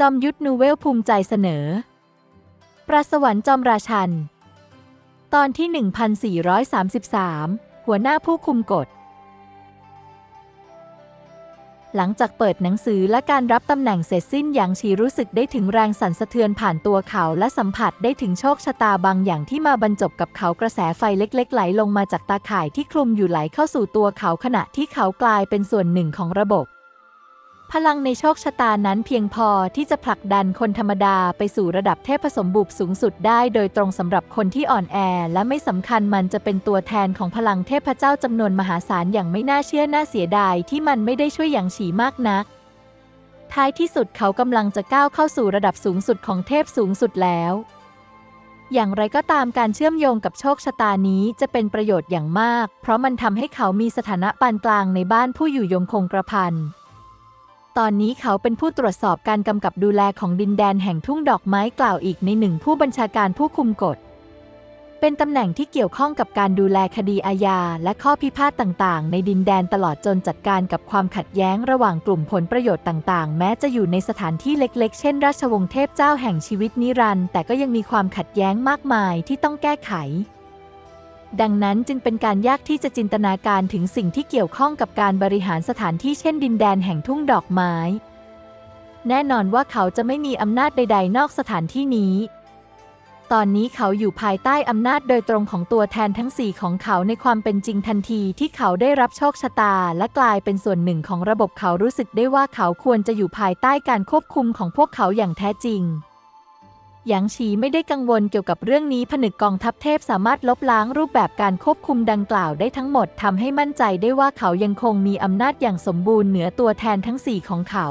จอมยุทธนูเวลภูมิใจเสนอ ประสวรรค์จอมราชัน ตอนที่ 1433 หัวหน้าผู้คุมกฎ หลังจากเปิดหนังสือและการรับตำแหน่งเสร็จสิ้นอย่างชีรู้สึกได้ถึงแรงสั่นสะเทือนผ่านตัวเขาและสัมผัสได้ถึงโชคชะตาบางอย่างที่มาบรรจบกับเขากระแสไฟเล็ก ๆ ไหลลงมาจากตาข่ายที่คลุมอยู่ไหลเข้าสู่ตัวเขาขณะที่เขากลายเป็นส่วนหนึ่งของระบบ พลังในโชคชะตานั้นเพียงพอที่จะผลักดันคนธรรมดาไปสู่ระดับเทพผสมบุกสูงสุดได้โดยตรงสำหรับคนที่อ่อนแอ และไม่สำคัญมันจะเป็นตัวแทนของพลังเทพเจ้าจำนวนมหาศาลอย่างไม่น่าเชื่อน่าเสียดายที่มันไม่ได้ช่วยอย่างฉีมากนัก ท้ายที่สุดเขากำลังจะก้าวเข้าสู่ระดับสูงสุดของเทพสูงสุดแล้ว อย่างไรก็ตามการเชื่อมโยงกับโชคชะตานี้จะเป็นประโยชน์อย่างมาก เพราะมันทำให้เขามีสถานะปานกลางในบ้านผู้อยู่ยงคงกระพัน ตอนนี้เขาเป็นผู้ตรวจสอบการกำกับดูแลของดินแดนแห่งทุ่งดอกไม้กล่าวอีกในหนึ่งผู้บัญชาการผู้คุมกฎ เป็นตำแหน่งที่เกี่ยวข้องกับการดูแลคดีอาญาและข้อพิพาทต่างๆ ในดินแดนตลอดจนจัดการกับความขัดแย้งระหว่างกลุ่มผลประโยชน์ต่างๆ แม้จะอยู่ในสถานที่เล็กๆ เช่น ราชวงศ์เทพเจ้าแห่งชีวิตนิรันดร์แต่ก็ยังมีความขัดแย้งมากมายที่ต้องแก้ไข ดังนั้นจึงเป็นการยากที่จะจินตนาการถึงสิ่งที่เกี่ยวข้องกับการบริหารสถานที่เช่นดินแดนแห่งทุ่งดอกไม้ แน่นอนว่าเขาจะไม่มีอำนาจใด ๆ นอกสถานที่นี้ ตอนนี้เขาอยู่ภายใต้อำนาจโดยตรงของตัวแทนทั้งสี่ของเขาในความเป็นจริงทันทีที่เขาได้รับโชคชะตา และกลายเป็นส่วนหนึ่งของระบบเขารู้สึกได้ว่าเขาควรจะอยู่ภายใต้การควบคุมของพวกเขาอย่างแท้จริง หยางฉีไม่ได้กังวลเกี่ยวกับเรื่องนี้ผนึกกองทัพเทพสามารถลบล้างรูปแบบการควบคุมดังกล่าวได้ทั้งหมดทำให้มั่นใจได้ว่าเขายังคงมีอำนาจอย่างสมบูรณ์เหนือตัวแทนทั้งสี่ของเขา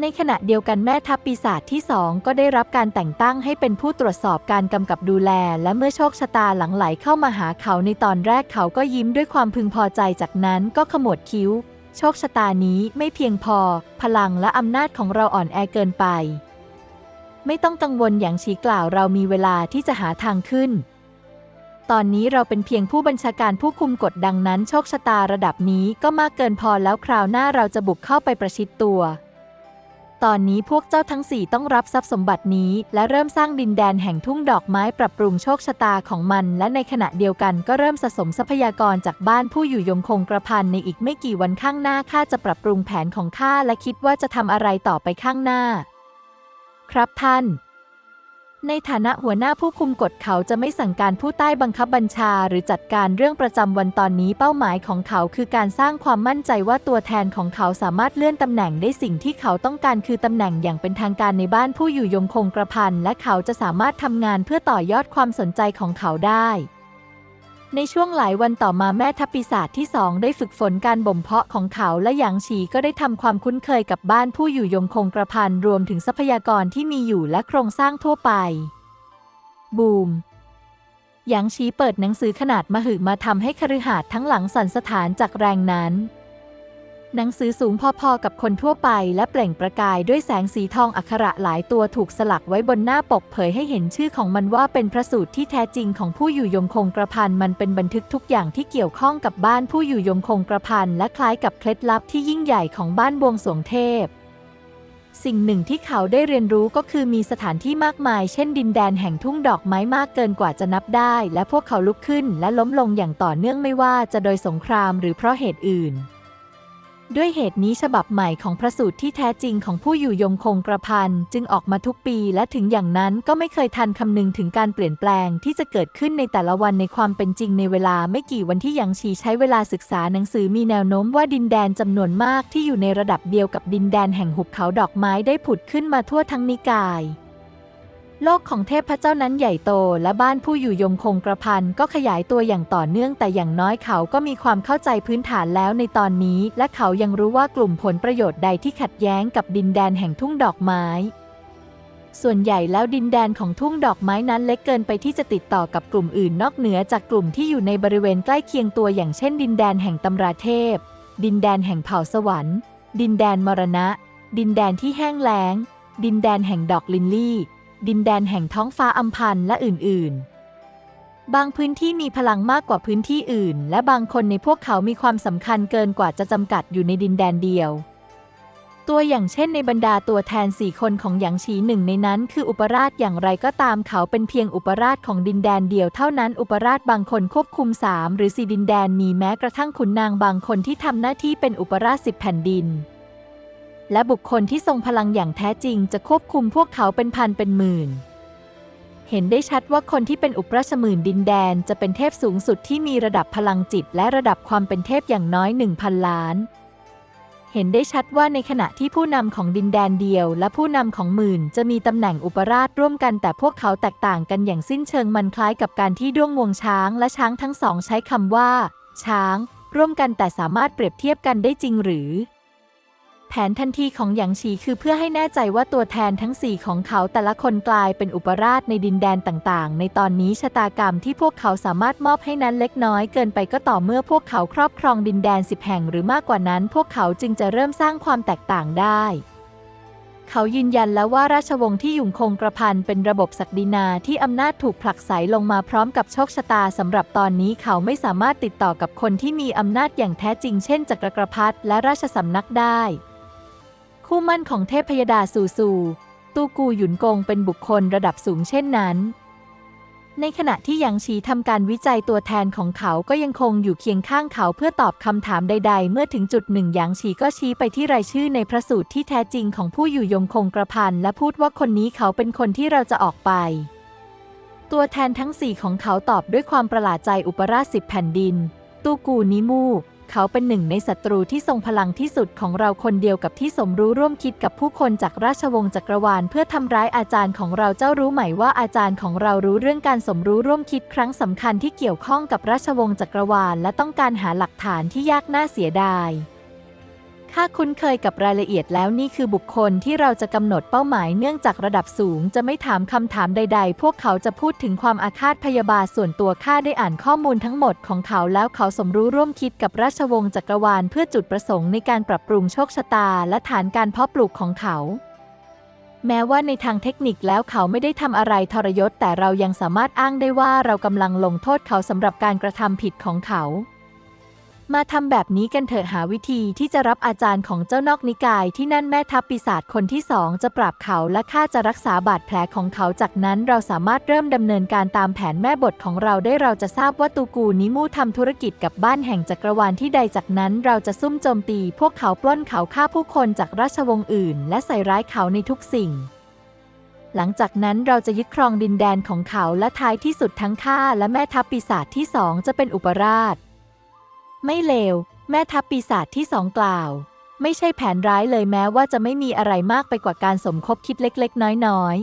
ในขณะเดียวกันแม่ทัพปีศาจที่สองก็ได้รับการแต่งตั้งให้เป็นผู้ตรวจสอบการกำกับดูแล และเมื่อโชคชะตาหลังไหลเข้ามาหาเขาในตอนแรกเขาก็ยิ้มด้วยความพึงพอใจจากนั้นก็ขมวดคิ้ว โชคชะตานี้ไม่เพียงพอ พลังและอำนาจของเราอ่อนแอเกินไป ไม่ต้องกังวลอย่างชี้กล่าวเรามีเวลาที่จะหาทางขึ้น ตอนนี้เราเป็นเพียงผู้บัญชาการผู้คุมกฎดังนั้นโชคชะตาระดับนี้ก็มากเกินพอแล้วคราวหน้าเราจะบุกเข้าไปประชิดตัว ตอนนี้พวกเจ้าทั้งสี่ต้องรับทรัพย์สมบัตินี้และเริ่มสร้างดินแดนแห่งทุ่งดอกไม้ปรับปรุงโชคชะตาของมัน และในขณะเดียวกันก็เริ่มสะสมทรัพยากรจากบ้านผู้อยู่ยงคงกระพันในอีกไม่กี่วันข้างหน้าข้าจะปรับปรุงแผนของข้าและคิดว่าจะทำอะไรต่อไปข้างหน้า ครับท่าน ในฐานะหัวหน้าผู้คุมกฎเขาจะไม่สั่งการผู้ใต้บังคับบัญชา หรือจัดการเรื่องประจำวันตอนนี้เป้าหมายของเขาคือการสร้างความมั่นใจว่าตัวแทนของเขาสามารถเลื่อนตำแหน่งได้สิ่งที่เขาต้องการคือตำแหน่งอย่างเป็นทางการในบ้านผู้อยู่ยงคงกระพันและเขาจะสามารถทำงานเพื่อต่อยอดความสนใจของเขาได้ ในช่วงหลายวันต่อมาแม่ทัพปีศาจที่สองได้ฝึกฝนการบ่มเพาะของเขาและหยางฉีก็ได้ทำความคุ้นเคยกับบ้านผู้อยู่ยงคงกระพันรวมถึงทรัพยากรที่มีอยู่และโครงสร้างทั่วไป บูมหยางชีเปิดหนังสือขนาดมหึมาทำให้คฤหาสน์ทั้งหลังสั่นสถานจากแรงนั้น หนังสือสูงพอๆกับคนทั่วไปและเปล่งประกายด้วยแสงสีทองอักขระหลายตัวถูกสลักไว้บนหน้าปกเผยให้เห็นชื่อของมันว่าเป็นพระสูตรที่แท้จริงของผู้อยู่ยงคงกระพันมันเป็นบันทึกทุกอย่างที่เกี่ยวข้องกับบ้านผู้อยู่ยงคงกระพันและคล้ายกับเคล็ดลับที่ยิ่งใหญ่ของบ้านบวงสรวงเทพ สิ่งหนึ่งที่เขาได้เรียนรู้ก็คือมีสถานที่มากมาย เช่นดินแดนแห่งทุ่งดอกไม้มากเกินกว่าจะนับได้ และพวกเขาลุกขึ้น และล้มลงอย่างต่อเนื่องไม่ว่าจะโดยสงครามหรือเพราะเหตุอื่น ด้วยเหตุนี้ฉบับใหม่ของพระสูตรที่แท้จริงของผู้อยู่ยงคงกระพันจึงออกมาทุกปีและถึงอย่างนั้นก็ไม่เคยทันคำนึงถึงการเปลี่ยนแปลงที่จะเกิดขึ้นในแต่ละวันในความเป็นจริงในเวลาไม่กี่วันที่ยางชีใช้เวลาศึกษาหนังสือมีแนวโน้มว่าดินแดนจำนวนมากที่อยู่ในระดับเดียวกับดินแดนแห่งหุบเขาดอกไม้ได้ผุดขึ้นมาทั่วทั้งนิกาย โลกของเทพเจ้านั้นใหญ่โตและบ้านผู้อยู่ยงคงกระพันก็ขยายตัวอย่างต่อเนื่องแต่อย่างน้อยเขาก็มีความเข้าใจพื้นฐานแล้วในตอนนี้ และเขายังรู้ว่ากลุ่มผลประโยชน์ใดที่ขัดแย้งกับดินแดนแห่งทุ่งดอกไม้ ส่วนใหญ่แล้วดินแดนของทุ่งดอกไม้นั้นเล็กเกินไปที่จะติดต่อกับกลุ่มอื่นนอกเหนือจากกลุ่มที่อยู่ในบริเวณใกล้เคียงตัวอย่างเช่น ดินแดนแห่งตำราเทพ ดินแดนแห่งเผ่าสวรรค์ ดินแดนมรณะ ดินแดนที่แห้งแล้ง ดินแดนแห่งดอกลินลี่ ดินแดนแห่งท้องฟ้าอัมพันและอื่น ๆ บางพื้นที่มีพลังมากกว่าพื้นที่อื่น และบางคนในพวกเขามีความสำคัญเกินกว่าจะจำกัดอยู่ในดินแดนเดียว ตัวอย่างเช่นในบรรดาตัวแทนสี่คนของหยางฉีหนึ่งในนั้นคืออุปราชอย่างไรก็ตามเขาเป็นเพียงอุปราชของดินแดนเดียวเท่านั้นอุปราชบางคนควบคุมสามหรือสี่ดินแดนมีแม้กระทั่งขุนนางบางคนที่ทำหน้าที่เป็นอุปราชสิบแผ่นดิน และบุคคลที่ทรงพลังอย่างแท้จริงจะควบคุมพวกเขาเป็นพันเป็นหมื่น เห็นได้ชัดว่าคนที่เป็นอุปราชหมื่นดินแดนจะเป็นเทพสูงสุดที่มีระดับพลังจิตและระดับความเป็นเทพอย่างน้อย1,000ล้าน เห็นได้ชัดว่าในขณะที่ผู้นำของดินแดนเดียว และผู้นำของหมื่นจะมีตำแหน่งอุปราชร่วมกันแต่พวกเขาแตกต่างกันอย่างสิ้นเชิงมันคล้ายกับการที่ด้วงงวงช้างและช้างทั้งสองใช้คำว่า ช้าง ร่วมกันแต่สามารถเปรียบเทียบกันได้จริงหรือ แผนทันทีของหยางฉีคือเพื่อให้แน่ใจว่าตัวแทนทั้งสี่ของเขาแต่ละคนกลายเป็นอุปราชในดินแดนต่างๆ ในตอนนี้ชะตากรรมที่พวกเขาสามารถมอบให้นั้นเล็กน้อยเกินไปก็ต่อเมื่อพวกเขาครอบครองดินแดนสิบแห่งหรือมากกว่านั้น พวกเขาจึงจะเริ่มสร้างความแตกต่างได้เขายืนยันแล้วว่าราชวงศ์ที่อยู่คงกระพันเป็นระบบศักดินาที่อำนาจถูกผลักไสลงมาพร้อมกับโชคชะตาสำหรับตอนนี้เขาไม่สามารถติดต่อกับคนที่มีอำนาจอย่างแท้จริงเช่นจักรกรพรรดิและราชสำนักได้ คู่มั่นของเทพพยดาซูซูตูกูหยุนกงเป็นบุคคลระดับสูงเช่นนั้น ในขณะที่หยางฉีทำการวิจัยตัวแทนของเขาก็ยังคงอยู่เคียงข้างเขาเพื่อตอบคำถามใด ๆ เมื่อถึงจุดหนึ่งหยางฉีก็ชี้ไปที่รายชื่อในพระสูตรที่แท้จริงของผู้อยู่ยงคงกระพันและพูดว่าคนนี้เขาเป็นคนที่เราจะออกไป ตัวแทนทั้งสี่ของเขาตอบด้วยความประหลาดใจอุปราชสิบแผ่นดิน ตูกูนิมู เขาเป็นหนึ่งในศัตรูที่ทรงพลังที่สุดของเราคนเดียวกับที่สมรู้ร่วมคิดกับผู้คนจากราชวงศ์จักรวาล เพื่อทำร้ายอาจารย์ของเราเจ้ารู้ไหมว่าอาจารย์ของเรารู้เรื่องการสมรู้ร่วมคิดครั้งสำคัญที่เกี่ยวข้องกับราชวงศ์จักรวาล และต้องการหาหลักฐานที่ยากน่าเสียดาย ข้าคุ้นเคยกับรายละเอียดแล้วนี่คือบุคคลที่เราจะกำหนดเป้าหมายเนื่องจากระดับสูงจะไม่ถามคำถามใด ๆ พวกเขาจะพูดถึงความอาฆาตพยาบาทส่วนตัวข้าได้อ่านข้อมูลทั้งหมดของเขาแล้วเขาสมรู้ร่วมคิดกับราชวงศ์จักรวาลเพื่อจุดประสงค์ในการปรับปรุงโชคชะตาและฐานการเพาะปลูกของเขาแม้ว่าในทางเทคนิคแล้วเขาไม่ได้ทำอะไรทรยศแต่เรายังสามารถอ้างได้ว่าเรากำลังลงโทษเขาสำหรับการกระทำผิดของเขา มาทำแบบนี้กันเถอะหาวิธีที่จะรับอาจารย์ของเจ้านอกนิกายที่นั่นแม่ทัพปีศาจคนที่สองจะปราบเขาและข้าจะรักษาบาดแผลของเขาจากนั้นเราสามารถเริ่มดำเนินการตามแผนแม่บทของเราได้เราจะทราบว่าตูกูนิมูทำธุรกิจกับบ้านแห่งจักรวาลที่ใดจากนั้นเราจะซุ่มโจมตีพวกเขาปล้นเขาฆ่าผู้คนจากราชวงศ์อื่น และใส่ร้ายเขาในทุกสิ่งหลังจากนั้นเราจะยึดครองดินแดนของเขาและท้ายที่สุดทั้งข้าและแม่ทัพปีศาจที่สองจะเป็นอุปราช ไม่เลว แม่ทัพปีศาจที่สองกล่าว ไม่ใช่แผนร้ายเลยแม้ว่าจะไม่มีอะไรมากไปกว่าการสมคบคิดเล็กๆ น้อย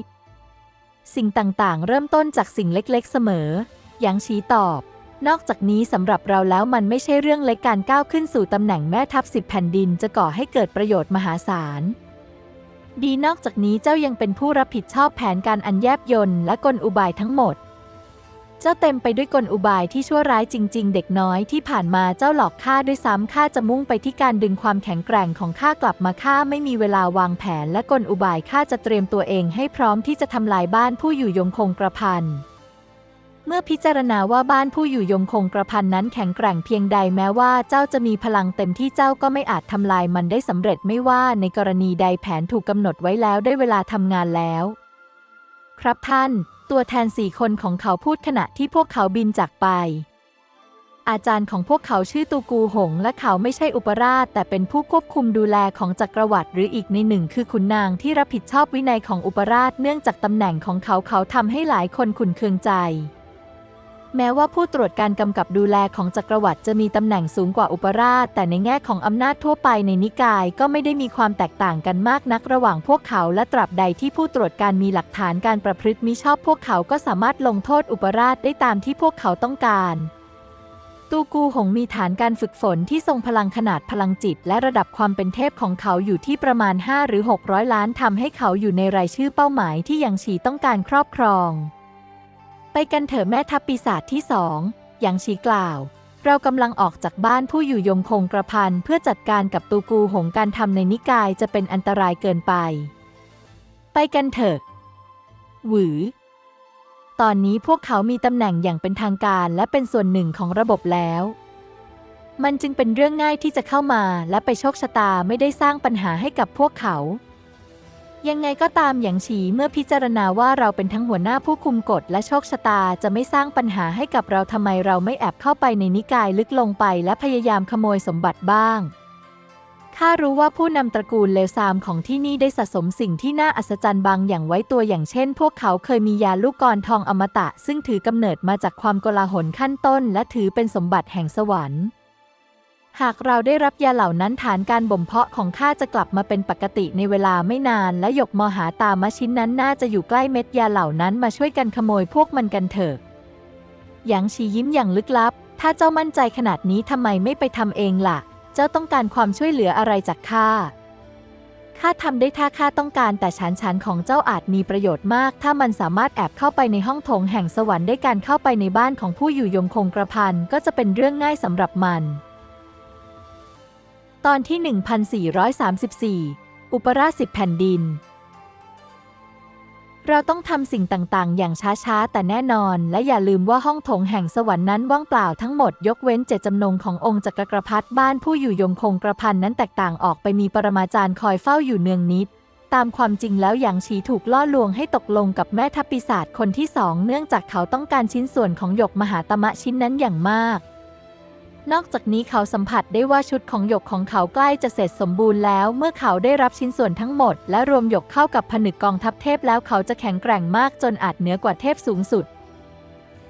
ๆ สิ่งต่างๆ เริ่มต้นจากสิ่งเล็กๆ เสมอยางชี้ตอบ นอกจากนี้สำหรับเราแล้วมันไม่ใช่เรื่องเล็กการก้าวขึ้นสู่ตำแหน่งแม่ทัพสิบแผ่นดินจะก่อให้เกิดประโยชน์มหาศาลดีนอกจากนี้เจ้ายังเป็นผู้รับผิดชอบแผนการอันแยบยลและกลอุบายทั้งหมด เจ้าเต็มไปด้วยกลอุบายที่ชั่วร้ายจริง ๆ เด็กน้อยที่ผ่านมาเจ้าหลอกข้าด้วยซ้ำข้าจะมุ่งไปที่การดึงความแข็งแกร่งของข้ากลับมาข้าไม่มีเวลาวางแผนและกลอุบายข้าจะเตรียมตัวเองให้พร้อมที่จะทำลายบ้านผู้อยู่ยงคงกระพันเมื่อพิจารณาว่าบ้านผู้อยู่ยงคงกระพันนั้นแข็งแกร่งเพียงใดแม้ว่าเจ้าจะมีพลังเต็มที่เจ้าก็ไม่อาจทำลายมันได้สำเร็จไม่ว่าในกรณีใดแผนถูกกำหนดไว้แล้วได้เวลาทำงานแล้ว ครับท่าน ตัวแทนสี่คนของเขาพูดขณะที่พวกเขาบินจากไป อาจารย์ของพวกเขาชื่อตูกูหง และเขาไม่ใช่อุปราช แต่เป็นผู้ควบคุมดูแลของจักรวรรดิหรืออีกในหนึ่งคือขุนนางที่รับผิดชอบวินัยของอุปราชเนื่องจากตำแหน่งของเขาเขาทำให้หลายคนขุนเคืองใจ แม้ว่าผู้ตรวจการกำกับดูแลของจักรวรรดิจะมีตำแหน่งสูงกว่าอุปราช แต่ในแง่ของอำนาจทั่วไปในนิกายก็ไม่ได้มีความแตกต่างกันมากนักระหว่างพวกเขาและตราบใดที่ผู้ตรวจการมีหลักฐานการประพฤติมิชอบพวกเขาก็สามารถลงโทษอุปราชได้ตามที่พวกเขาต้องการตูกูหงมีฐานการฝึกฝนที่ทรงพลังขนาดพลังจิต และระดับความเป็นเทพของเขาอยู่ที่ประมาณ 5 หรือ 600 ล้านทำให้เขาอยู่ในรายชื่อเป้าหมายที่ยังฉีต้องการครอบครอง ไปกันเถอะแม่ทัพปีศาจที่สองอยังชี้กล่าว เรากำลังออกจากบ้านผู้อยู่ยงคงกระพันเพื่อจัดการกับตูกูหงการทำในนิกายจะเป็นอันตรายเกินไป ไปกันเถอะ หวือ ตอนนี้พวกเขามีตำแหน่งอย่างเป็นทางการและเป็นส่วนหนึ่งของระบบแล้ว มันจึงเป็นเรื่องง่ายที่จะเข้ามาและไปโชคชะตาไม่ได้สร้างปัญหาให้กับพวกเขา ยังไงก็ตามอย่างฉีเมื่อพิจารณาว่าเราเป็นทั้งหัวหน้าผู้คุมกฎและโชคชะตาจะไม่สร้างปัญหาให้กับเราทำไมเราไม่แอบเข้าไปในนิกายลึกลงไปและพยายามขโมยสมบัติบ้างข้ารู้ว่าผู้นำตระกูลเลวทรามของที่นี่ได้สะสมสิ่งที่น่าอัศจรรย์บางอย่างไว้ตัวอย่างเช่น พวกเขาเคยมียาลูกกรทองอมตะ ซึ่งถือกำเนิดมาจากความโกลาหลขั้นต้น และถือเป็นสมบัติแห่งสวรรค์ หากเราได้รับยาเหล่านั้นฐานการบ่มเพาะของข้าจะกลับมาเป็นปกติในเวลาไม่นาน และหยกมหาตามะชิ้นนั้นน่าจะอยู่ใกล้เม็ดยาเหล่านั้นมาช่วยกันขโมยพวกมันกันเถอะหยางชียิ้มอย่างลึกลับ ถ้าเจ้ามั่นใจขนาดนี้ทำไมไม่ไปทำเองล่ะ เจ้าต้องการความช่วยเหลืออะไรจากข้าข้าทำได้ถ้าข้าต้องการแต่ฉันฉันของเจ้าอาจมีประโยชน์มาก ถ้ามันสามารถแอบเข้าไปในห้องโถงแห่งสวรรค์ได้การเข้าไปในบ้านของผู้อยู่ยงคงกระพันก็จะเป็นเรื่องง่ายสำหรับมัน ตอนที่ 1434 อุปราชสิบแผ่นดิน เราต้องทำสิ่งต่างๆ อย่างช้า ๆ แต่แน่นอน และอย่าลืมว่าห้องโถงแห่งสวรรค์นั้นว่างเปล่าทั้งหมดยกเว้นเจตจำนงขององค์จักรกรพรรดิบ้านผู้อยู่ยงคงกระพันนั้นแตกต่างออกไปมีปรมาจารย์คอยเฝ้าอยู่เนืองนิดตามความจริงแล้วหยางฉีถูกล่อลวงให้ตกลงกับแม่ทัพปีศาจคนที่สองเนื่องจากเขาต้องการชิ้นส่วนของหยกมหาตมะชิ้นนั้นอย่างมาก นอกจากนี้เขาสัมผัสได้ว่าชุดของหยกของเขาใกล้จะเสร็จสมบูรณ์แล้ว เมื่อเขาได้รับชิ้นส่วนทั้งหมด และรวมหยกเข้ากับผนึกกองทัพเทพแล้วเขาจะแข็งแกร่งมากจนอาจเหนือกว่าเทพสูงสุด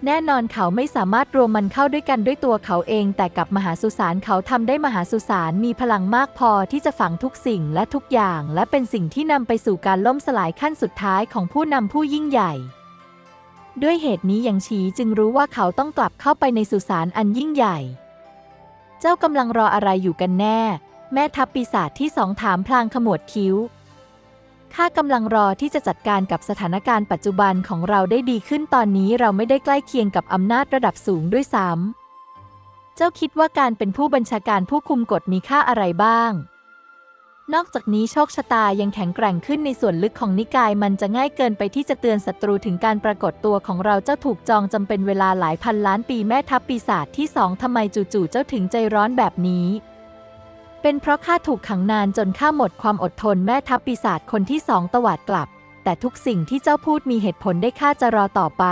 แน่นอนเขาไม่สามารถรวมมันเข้าด้วยกันด้วยตัวเขาเอง แต่กับมหาสุสานเขาทำได้มหาสุสานมีพลังมากพอที่จะฝังทุกสิ่งและทุกอย่าง และเป็นสิ่งที่นำไปสู่การล่มสลายขั้นสุดท้ายของผู้นำผู้ยิ่งใหญ่ด้วยเหตุนี้ยังชีจึงรู้ว่าเขาต้องกลับเข้าไปในสุสานอันยิ่งใหญ่ เจ้ากำลังรออะไรอยู่กันแน่ แม่ทัพปีศาจที่สองถามพลางขมวดคิ้ว ข้ากำลังรอที่จะจัดการกับสถานการณ์ปัจจุบันของเราได้ดีขึ้นตอนนี้เราไม่ได้ใกล้เคียงกับอำนาจระดับสูงด้วยซ้ำ เจ้าคิดว่าการเป็นผู้บัญชาการผู้คุมกฎมีค่าอะไรบ้าง นอกจากนี้โชคชะตายังแข็งแกร่งขึ้นในส่วนลึกของนิกายมันจะง่ายเกินไปที่จะเตือนศัตรูถึงการปรากฏตัวของเราเจ้าถูกจองจำเป็นเวลาหลายพันล้านปีแม่ทัพปีศาจที่สองทำไมจู่ๆเจ้าถึงใจร้อนแบบนี้ เป็นเพราะข้าถูกขังนานจนข้าหมดความอดทนแม่ทัพปีศาจคนที่สองตวาดกลับ แต่ทุกสิ่งที่เจ้าพูดมีเหตุผลได้ข้าจะรอต่อไป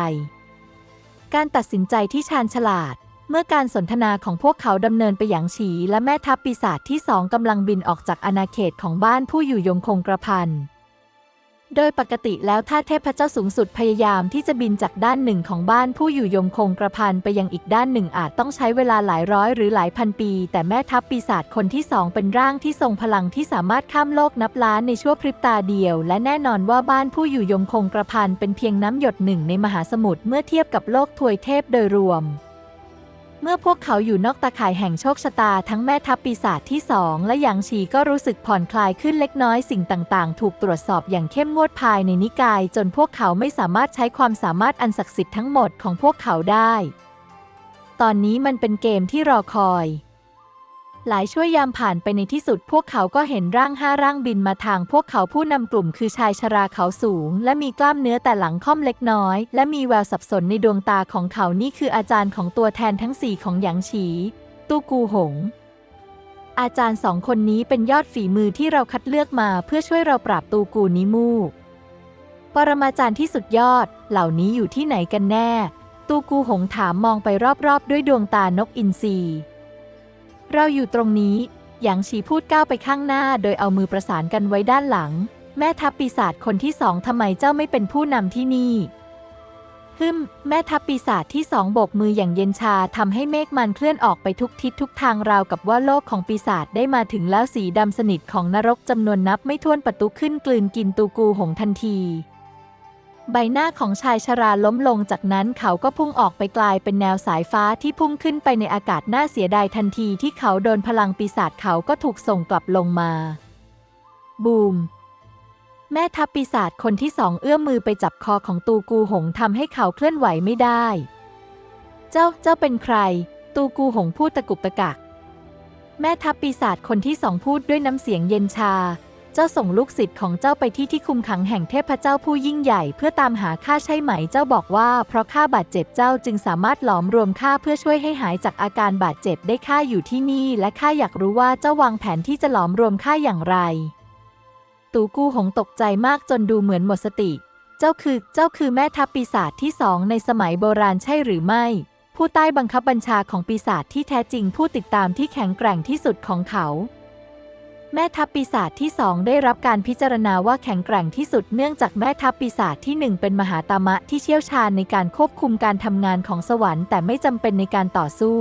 การตัดสินใจที่ชาญฉลาด เมื่อการสนทนาของพวกเขาดำเนินไปอย่างฉีและแม่ทัพปีศาจที่สองกำลังบินออกจากอาณาเขตของบ้านผู้อยู่ยงคงกระพัน โดยปกติแล้วถ้าเทพเจ้าสูงสุดพยายามที่จะบินจากด้านหนึ่งของบ้านผู้อยู่ยงคงกระพันไปยังอีกด้านหนึ่งอาจต้องใช้เวลาหลายร้อยหรือหลายพันปี แต่แม่ทัพปีศาจคนที่สองเป็นร่างที่ทรงพลังที่สามารถข้ามโลกนับล้านในชั่วพริบตาเดียว และแน่นอนว่าบ้านผู้อยู่ยงคงกระพันเป็นเพียงน้ำหยดหนึ่งในมหาสมุทรเมื่อเทียบกับโลกถวยเทพโดยรวม เมื่อพวกเขาอยู่นอกตาข่ายแห่งโชคชะตาทั้งแม่ทัพปีศาจที่สองและหยางฉีก็รู้สึกผ่อนคลายขึ้นเล็กน้อยสิ่งต่างๆ ถูกตรวจสอบอย่างเข้มงวดภายในนิกาย จนพวกเขาไม่สามารถใช้ความสามารถอันศักดิ์สิทธิ์ทั้งหมดของพวกเขาได้ ตอนนี้มันเป็นเกมที่รอคอย หลายชั่วยามผ่านไปในที่สุด พวกเขาก็เห็นร่างห้าร่างบินมาทาง พวกเขาผู้นำกลุ่มคือชายชราเขาสูง และมีกล้ามเนื้อแต่หลังค่อมเล็กน้อย และมีแววสับสนในดวงตาของเขานี่คืออาจารย์ของตัวแทนทั้งสี่ของหยางฉี ตู้กูหง อาจารย์สองคนนี้เป็นยอดฝีมือที่เราคัดเลือกมาเพื่อช่วยเราปราบตูกูนิมูปรมาจารย์ที่สุดยอด เหล่านี้อยู่ที่ไหนกันแน่ ตูกูหงถามมองไปรอบๆ ด้วยดวงตานกอินทรี เราอยู่ตรงนี้หยางฉีพูดก้าวไปข้างหน้า โดยเอามือประสานกันไว้ด้านหลัง แม่ทัพปีศาจคนที่สองทำไมเจ้าไม่เป็นผู้นำที่นี่ฮึมแม่ทัพปีศาจที่สองโบกมืออย่างเย็นชาทำให้เมฆมันเคลื่อนออกไปทุกทิศทุกทางราวกับว่าโลกของปีศาจได้มาถึงแล้วสีดำสนิทของนรกจำนวนนับไม่ถ้วนประตูขึ้นกลืนกินตูกูหงทันที ใบหน้าของชายชราล้มลงจากนั้นเขาก็พุ่งออกไปกลายเป็นแนวสายฟ้าที่พุ่งขึ้นไปในอากาศน่าเสียดายทันทีที่เขาโดนพลังปีศาจเขาก็ถูกส่งกลับลงมา บูม แม่ทัพปีศาจคนที่สองเอื้อมมือไปจับคอของตูกูหงทำให้เขาเคลื่อนไหวไม่ได้ เจ้าเจ้าเป็นใคร ตูกูหงพูดตะกุกตะกัก แม่ทัพปีศาจคนที่สองพูดด้วยน้ำเสียงเย็นชา เจ้าส่งลูกศิษย์ของเจ้าไปที่ที่คุมขังแห่งเทพเจ้าผู้ยิ่งใหญ่เพื่อตามหาข้าใช่ไหม เจ้าบอกว่า เพราะข้าบาดเจ็บเจ้าจึงสามารถหลอมรวมข้าเพื่อช่วยให้หายจากอาการบาดเจ็บได้ข้าอยู่ที่นี่ และข้าอยากรู้ว่าเจ้าวางแผนที่จะหลอมรวมข้าอย่างไร ตูกูหงตกใจมากจนดูเหมือนหมดสติ เจ้าคือเจ้าคือแม่ทัพปีศาจที่สองในสมัยโบราณใช่หรือไม่ผู้ใต้บังคับบัญชาของปีศาจที่แท้จริงผู้ติดตามที่แข็งแกร่งที่สุดของเขา แม่ทัพปีศาจที่สองได้รับการพิจารณาว่าแข็งแกร่งที่สุดเนื่องจากแม่ทัพปีศาจที่หนึ่งเป็นมหาตามะที่เชี่ยวชาญในการควบคุมการทำงานของสวรรค์แต่ไม่จำเป็นในการต่อสู้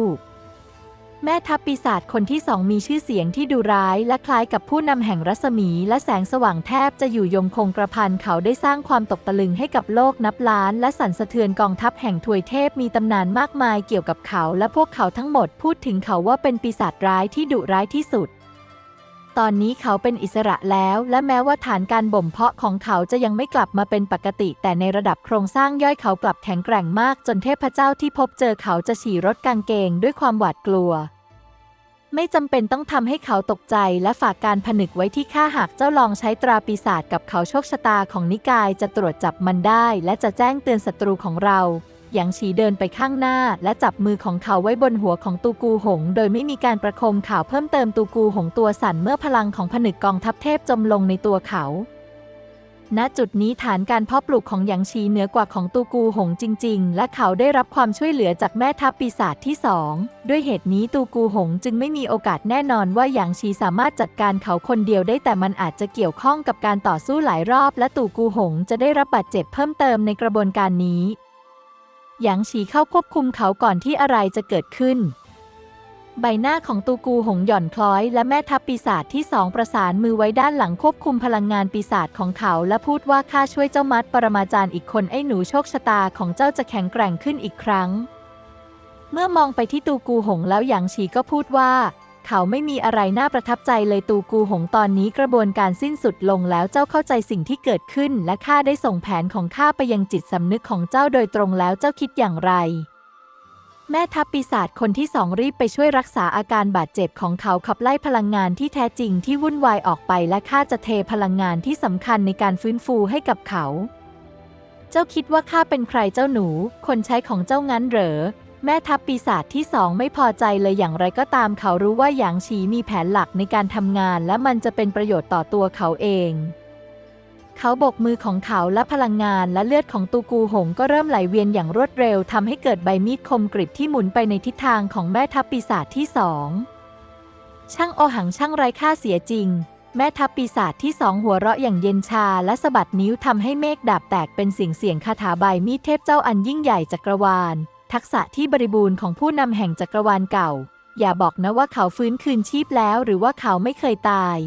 แม่ทัพปีศาจคนที่สองมีชื่อเสียงที่ดูร้ายและคล้ายกับผู้นำแห่งรัศมีและแสงสว่างแทบจะอยู่ยงคงกระพันเขาได้สร้างความตกตะลึงให้กับโลกนับล้าน และสั่นสะเทือนกองทัพแห่งทวยเทพมีตำนานมากมายเกี่ยวกับเขา และพวกเขาทั้งหมดพูดถึงเขาว่าเป็นปีศาจร้ายที่ดุร้ายที่สุด ตอนนี้เขาเป็นอิสระแล้ว และแม้ว่าฐานการบ่มเพาะของเขาจะยังไม่กลับมาเป็นปกติ แต่ในระดับโครงสร้างย่อยเขากลับแข็งแกร่งมาก จนเทพเจ้าที่พบเจอเขาจะฉี่รถกางเกงด้วยความหวาดกลัว ไม่จำเป็นต้องทำให้เขาตกใจและฝากการผนึกไว้ที่ข้าหากเจ้าลองใช้ตราปีศาจกับเขาโชคชะตาของนิกายจะตรวจจับมันได้ และจะแจ้งเตือนศัตรูของเรา หยางฉีเดินไปข้างหน้า และจับมือของเขาไว้บนหัวของตูกูหง โดยไม่มีการประคมข่าวเพิ่มเติมตูกูหงตัวสั่นเมื่อพลังของผนึกกองทัพเทพจมลงในตัวเขา ณจุดนี้ฐานการเพาะปลูกของหยางชีเหนือกว่าของตูกูหงจริง ๆ และเขาได้รับความช่วยเหลือจากแม่ทัพปีศาจที่สองด้วยเหตุนี้ตูกูหงจึงไม่มีโอกาสแน่นอนว่าหยางชีสามารถจัดการเขาคนเดียวได้แต่มันอาจจะเกี่ยวข้องกับการต่อสู้หลายรอบ และตูกูหงจะได้รับบาดเจ็บเพิ่มเติมในกระบวนการนี้ หยางฉีเข้าควบคุมเขาก่อนที่อะไรจะเกิดขึ้น ใบหน้าของตูกูหงหย่อนคล้อย และแม่ทัพปีศาจที่สองประสานมือไว้ด้านหลังควบคุมพลังงานปีศาจของเขา และพูดว่าข้าช่วยเจ้ามัดปรมาจารย์อีกคนไอ้หนูโชคชะตาของเจ้าจะแข็งแกร่งขึ้นอีกครั้ง เมื่อมองไปที่ตูกูหงแล้วหยางฉีก็พูดว่า เขาไม่มีอะไรน่าประทับใจเลยตูกูหงตอนนี้กระบวนการสิ้นสุดลงแล้วเจ้าเข้าใจสิ่งที่เกิดขึ้น และข้าได้ส่งแผนของข้าไปยังจิตสำนึกของเจ้าโดยตรงแล้วเจ้าคิดอย่างไร แม่ทัพปีศาจคนที่สองรีบไปช่วยรักษาอาการบาดเจ็บของเขาขับไล่พลังงานที่แท้จริงที่วุ่นวายออกไปและข้าจะเทพลังงานที่สำคัญในการฟื้นฟูให้กับเขา เจ้าคิดว่าข้าเป็นใครเจ้าหนู คนใช้ของเจ้างั้นเหรอ แม่ทัพปีศาจที่สองไม่พอใจเลยอย่างไรก็ตามเขารู้ว่าหยางฉีมีแผนหลักในการทำงาน และมันจะเป็นประโยชน์ต่อตัวเขาเอง เขาบกมือของเขาและพลังงานและเลือดของตูกูหงก็เริ่มไหลเวียนอย่างรวดเร็วทำให้เกิดใบมีดคมกริบที่หมุนไปในทิศทางของแม่ทัพปีศาจที่สองช่างโอหังช่างไร้ค่าเสียจริง แม่ทัพปีศาจที่สองหัวเราะอย่างเย็นชาและสะบัดนิ้วทำให้เมฆดาบแตกเป็นเสียงเสียงคาถาใบมีดเทพเจ้าอันยิ่งใหญ่จักรวาล ทักษะที่บริบูรณ์ของผู้นำแห่งจักรวาลเก่า อย่าบอกนะว่าเขาฟื้นคืนชีพแล้วหรือว่าเขาไม่เคยตาย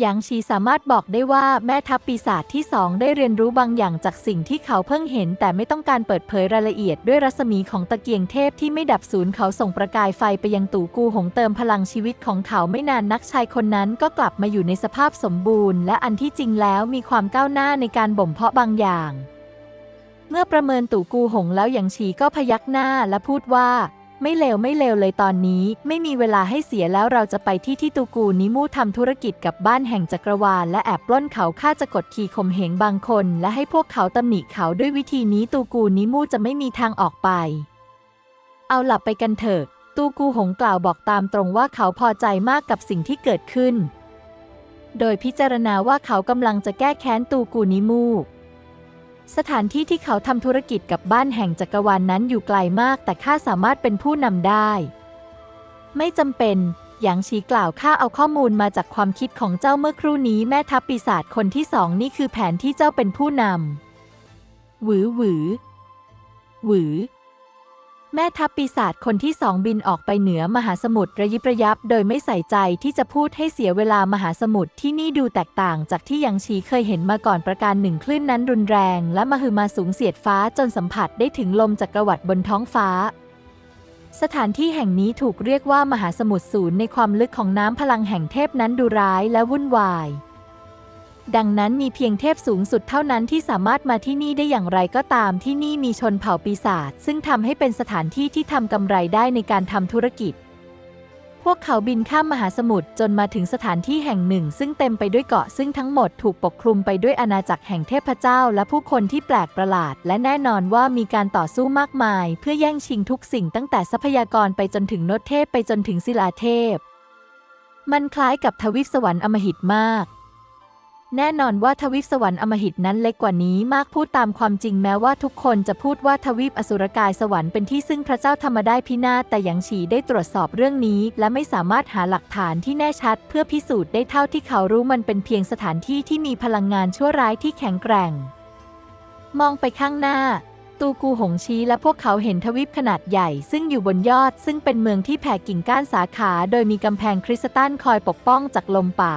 หยางชีสามารถบอกได้ว่าแม่ทัพปีศาจที่สองได้เรียนรู้บางอย่างจากสิ่งที่เขาเพิ่งเห็น แต่ไม่ต้องการเปิดเผยรายละเอียดด้วยรัศมีของตะเกียงเทพที่ไม่ดับสูญเขาส่งประกายไฟไปยังตู่กูหงเติมพลังชีวิตของเขาไม่นานนักชายคนนั้นก็กลับมาอยู่ในสภาพสมบูรณ์ และอันที่จริงแล้วมีความก้าวหน้าในการบ่มเพาะบางอย่าง เมื่อประเมินตู่กูหงแล้วหยางชีก็พยักหน้าและพูดว่า ไม่เลวไม่เลวเลยตอนนี้ ไม่มีเวลาให้เสียแล้วเราจะไปที่ที่ตูกูนิมูทำธุรกิจกับบ้านแห่งจักรวาลและแอบปล้นเขาข้าจะกดขี่ข่มเหงบางคน และให้พวกเขาตำหนิเขาด้วยวิธีนี้ตูกูนิมูจะไม่มีทางออกไป เอาหลับไปกันเถอะ ตูกูหงกล่าวบอกตามตรงว่าเขาพอใจมากกับสิ่งที่เกิดขึ้น โดยพิจารณาว่าเขากำลังจะแก้แค้นตูกูนิมู สถานที่ที่เขาทำธุรกิจกับบ้านแห่งจักรวาลนนั้นอยู่ไกลมาก แต่ข้าสามารถเป็นผู้นำได้ ไม่จำเป็นหยางชีกล่าวข้าเอาข้อมูลมาจากความคิดของเจ้าเมื่อครู่นี้แม่ทัพปีศาจคนที่สองนี่คือแผนที่เจ้าเป็นผู้นำหวือหวือ หวือ แม่ทัพปีศาจคนที่สองบินออกไปเหนือมหาสมุทรระยิบระยับ โดยไม่ใส่ใจที่จะพูดให้เสียเวลามหาสมุทรที่นี่ดูแตกต่างจากที่ยังชีเคยเห็นมาก่อนประการหนึ่งคลื่นนั้นรุนแรง และมหึมาสูงเสียดฟ้าจนสัมผัสได้ถึงลมจักรวรรดิบนท้องฟ้า สถานที่แห่งนี้ถูกเรียกว่ามหาสมุทรศูนย์ในความลึกของน้ำพลังแห่งเทพนั้นดูร้ายและวุ่นวาย ดังนั้นมีเพียงเทพสูงสุดเท่านั้นที่สามารถมาที่นี่ได้อย่างไรก็ตามที่นี่มีชนเผ่าปีศาจซึ่งทำให้เป็นสถานที่ที่ทำกำไรได้ในการทำธุรกิจ พวกเขาบินข้ามมหาสมุทรจนมาถึงสถานที่แห่งหนึ่ง ซึ่งเต็มไปด้วยเกาะซึ่งทั้งหมดถูกปกคลุมไปด้วยอาณาจักรแห่งเทพเจ้า และผู้คนที่แปลกประหลาด และแน่นอนว่ามีการต่อสู้มากมาย เพื่อแย่งชิงทุกสิ่งตั้งแต่ทรัพยากรไปจนถึงนตเทพไปจนถึงศิลาเทพ มันคล้ายกับทวิปสวรรค์อมหิตมาก แน่นอนว่าทวีปสวรรค์อมหิตนั้นเล็กกว่านี้มากพูดตามความจริงแม้ว่าทุกคนจะพูดว่าทวีปอสุรกายสวรรค์เป็นที่ซึ่งพระเจ้าธรรมได้พินาศแต่หยางฉีได้ตรวจสอบเรื่องนี้ และไม่สามารถหาหลักฐานที่แน่ชัด เพื่อพิสูจน์ได้เท่าที่เขารู้มันเป็นเพียงสถานที่ที่มีพลังงานชั่วร้ายที่แข็งแกร่ง มองไปข้างหน้า ตูกูหงชี้และพวกเขาเห็นทวีปขนาดใหญ่ ซึ่งอยู่บนยอด ซึ่งเป็นเมืองที่แผ่กิ่งก้านสาขา โดยมีกำแพงคริสตัลคอยปกป้องจากลมป่า